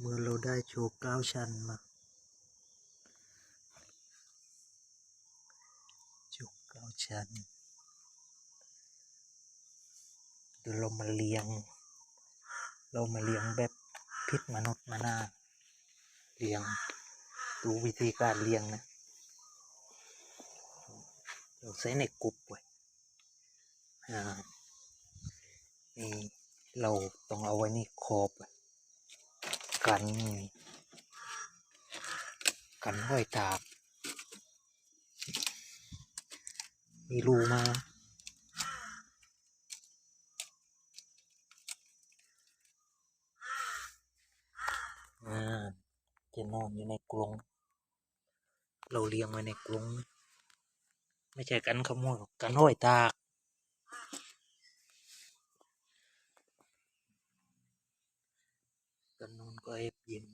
เมื่อเราได้โชว์เก้าชั้นมาโชว์เก้าชั้นเดี๋ยวเรามาเลี้ยง เรามาเลี้ยงแบบพิษมนุษย์มานาเลี้ยงดูวิธีการเลี้ยงนะ เราใส่ในกรุบไว้อ่านี่เราต้องเอาไว้นี่ขอบไว้ กัน กันห้อยตาก มีรูมาอ่าจะนอนอยู่ในกรงเราเลี้ยงไว้ในกรงไม่ใช่กันขโมยกกันห้อยตาก นนอนก็เอฟยิง